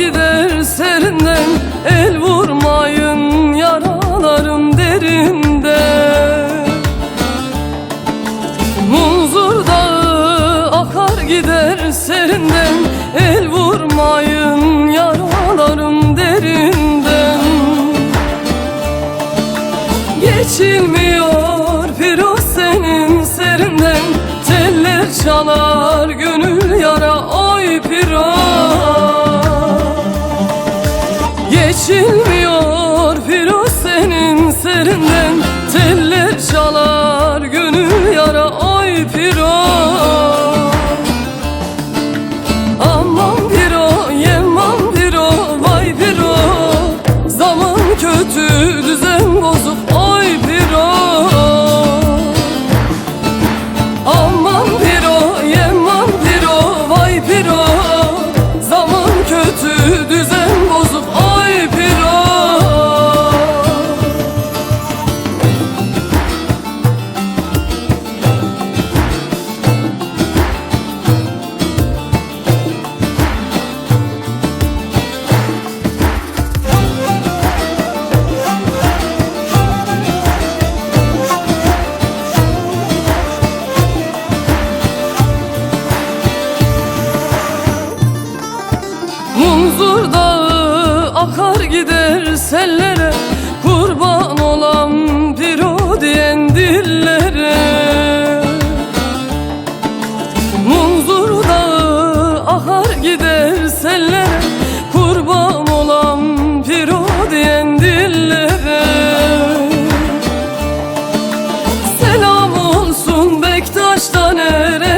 gider serinden El vurmayın yaralarım derinde. Munzur dağı akar gider serinden El vurmayın yaralarım derinden. Geçilmiyor Firoz senin serinden Teller çalar gönül yara oy Firoz Bozdur dağı akar gider sellere. Kurban olam bir o diyen dillere. Munzur dağı akar gider sellere. Kurban olam bir o diyen dillere. Selam olsun Bektaş'tan ere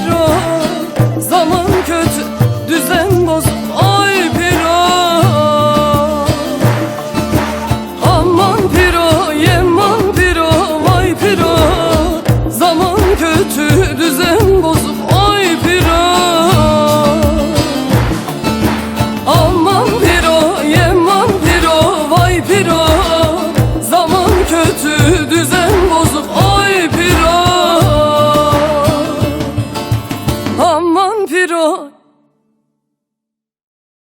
piro Zaman kötü düzen bozuk piro Aman piro yeman piro vay piro. Zaman kötü düzen